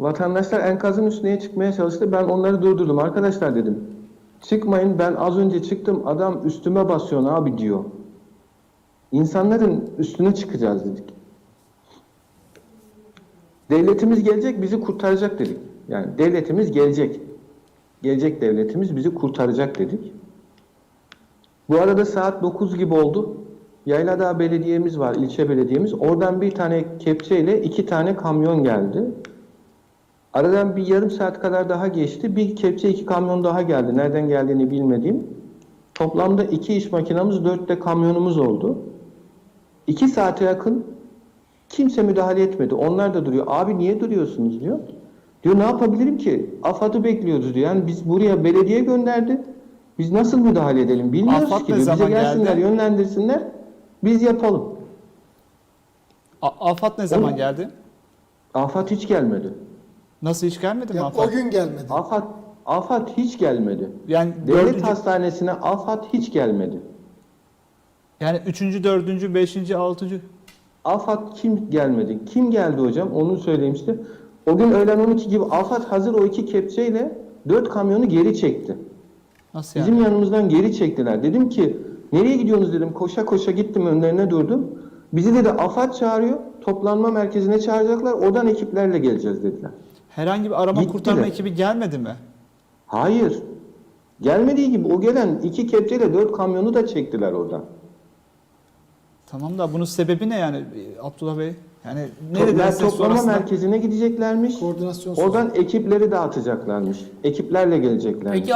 Vatandaşlar enkazın üstüne çıkmaya çalıştı. Ben onları durdurdum. Arkadaşlar dedim. Çıkmayın ben az önce çıktım adam üstüme basıyor abi diyor. İnsanların üstüne çıkacağız dedik. Devletimiz gelecek bizi kurtaracak dedik. Yani devletimiz gelecek. Gelecek devletimiz bizi kurtaracak dedik. Bu arada saat 9 gibi oldu. Yayladağ Belediye'miz var, ilçe belediyemiz. Oradan bir tane kepçeyle iki tane kamyon geldi. Aradan bir yarım saat kadar daha geçti. Bir kepçe iki kamyon daha geldi. Nereden geldiğini bilmediğim. Toplamda iki iş makinamız, dört de kamyonumuz oldu. İki saate yakın kimse müdahale etmedi. Onlar da duruyor. Abi niye duruyorsunuz diyor. Diyor ne yapabilirim ki? AFAD'ı bekliyoruz diyor. Yani biz buraya belediye gönderdi. Biz nasıl müdahale edelim bilmiyoruz AFAD ki. diyor. Bize gelsinler, geldi? yönlendirsinler. Biz yapalım. A- AFAD ne zaman Oğlum. geldi? AFAD hiç gelmedi. Nasıl hiç gelmedi mi Ya AFAD? o gün gelmedi. AFAD, AFAD hiç gelmedi. Yani Devlet dördüncü, hastanesine AFAD hiç gelmedi. yani üçüncü, dördüncü, beşinci, altıncı. AFAD kim gelmedi? Kim geldi hocam? Onu söyleyeyim işte. O gün öğlen 12 gibi AFAD hazır o iki kepçeyle dört kamyonu geri çekti. Nasıl yani? Bizim yanımızdan geri çektiler. Dedim ki nereye gidiyorsunuz dedim. Koşa koşa gittim önlerine durdum. Bizi dedi AFAD çağırıyor. Toplanma merkezine çağıracaklar. Oradan ekiplerle geleceğiz dediler. Herhangi bir arama Gittiler. kurtarma ekibi gelmedi mi? Hayır. Gelmediği gibi o gelen iki kepçeyle dört kamyonu da çektiler oradan. Tamam da bunun sebebi ne yani e, Abdullah Bey? Yani ne Topla- dediler size toplama sonrasında? merkezine gideceklermiş. Koordinasyon Oradan ekipleri dağıtacaklarmış. Ekiplerle geleceklermiş. Peki